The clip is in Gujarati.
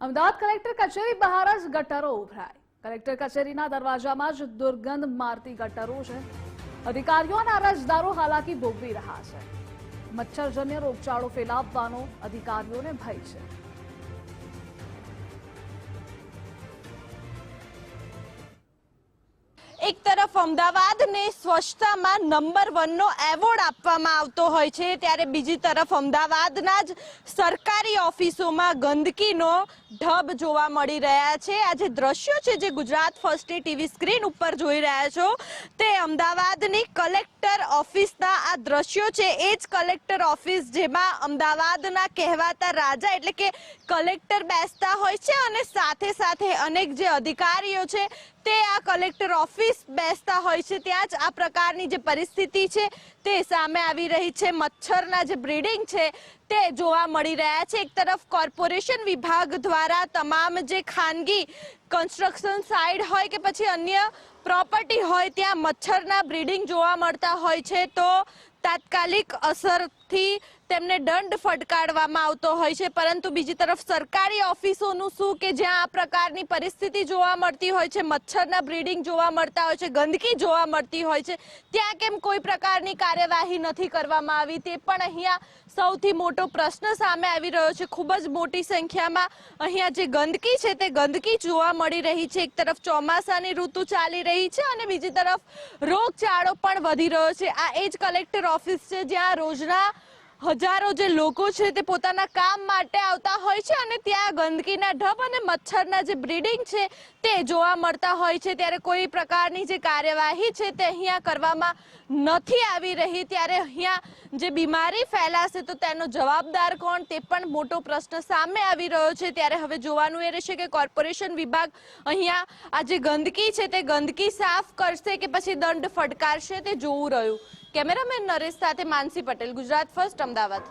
અમદાવાદ કલેક્ટર કચેરી બહાર જ ગટરો ઉભરાય. કલેક્ટર કચેરીના દરવાજામાં જ દુર્ગંધ મારતી ગટરો છે. અધિકારીઓ અને અરજદારો હાલાકી ભોગવી રહ્યા છે. મચ્છરજન્ય રોગચાળો ફેલાવવાનો અધિકારીઓને ભય છે. અમદાવાદને સ્વચ્છતામાં નંબર વનનો એવોર્ડ આપવામાં આવતો હોય છે, ત્યારે બીજી તરફ અમદાવાદના જ સરકારી ઓફિસોમાં ગંદકીનો ઢબ જોવા મળી રહ્યા છે. આ જે દ્રશ્યો છે, જે ગુજરાત ફર્સ્ટની ટીવી સ્ક્રીન ઉપર જોઈ રહ્યા છો, તે અમદાવાદની કલેક્ટર ઓફિસના આ દ્રશ્યો છે. એ જ કલેક્ટર ઓફિસ જેમાં અમદાવાદના કહેવાતા રાજા એટલે કે કલેક્ટર બેસતા હોય સાથે સાથે અનેક જે અધિકારીઓ છે, તે આ કલેક્ટર ઓફિસ બેસતા હોય છે. ત્યાં જ આ પ્રકારની જે પરિસ્થિતિ છે, તે સામે આવી રહી છે. મચ્છરના જે બ્રીડિંગ છે, તે જોવા મળી રહ્યા છે. એક તરફ કોર્પોરેશન વિભાગ દ્વારા તમામ જે ખાનગી કન્સ્ટ્રક્શન સાઇડ હોય કે પછી અન્ય પ્રોપર્ટી હોય, ત્યાં મચ્છરના બ્રીડિંગ જોવા મળતા હોય છે. તો તાત્કાલિક અસરથી તેમને દંડ ફટકારવામાં આવતો હોય છે. પરંતુ બીજી તરફ સરકારી ઓફિસોનું શું કે જ્યાં આ પ્રકારની પરિસ્થિતિ જોવા મળતી હોય છે, મચ્છરના બ્રીડિંગ જોવા મળતા હોય છે, ગંદકી જોવા મળતી હોય છે, ત્યાં કેમ કોઈ પ્રકારની કાર્યવાહી નથી કરવામાં આવી? તે પણ અહીંયા સૌથી મોટો પ્રશ્ન સામે આવી રહ્યો છે. ખૂબ જ મોટી સંખ્યામાં અહીંયા જે ગંદકી છે તે ગંદકી જોવા મળી રહી છે. એક તરફ ચોમાસાની ઋતુ ચાલી રહી છે અને બીજી તરફ રોગચાળો પણ વધી રહ્યો છે. આ એ જ કલેક્ટર ઓફિસ છે જ્યાં રોજના હજારો જે લોકો છે તે પોતાના કામ માટે આવતા હોય છે અને ત્યાં ગંદકીના ઢબ અને મચ્છરના જે બ્રીડિંગ છે તે જોવા મળતા હોય છે. ત્યારે કોઈ પ્રકારની જે કાર્યવાહી છે તે અહીંયા કરવામાં નથી આવી રહી. ત્યારે અહીંયા જે બીમારી ફેલાશે તો તેનો જવાબદાર કોણ તે પણ મોટો પ્રશ્ન સામે આવી રહ્યો છે. ત્યારે હવે જોવાનું એ રહેશે કે કોર્પોરેશન વિભાગ અહીંયા આ જે ગંદકી છે તે ગંદકી સાફ કરશે કે પછી દંડ ફટકારશે તે જોવું રહ્યું. કેમેરામેન નરેશ સાથે માનસી પટેલ ગુજરાત ફર્સ્ટ અમદાવાદ.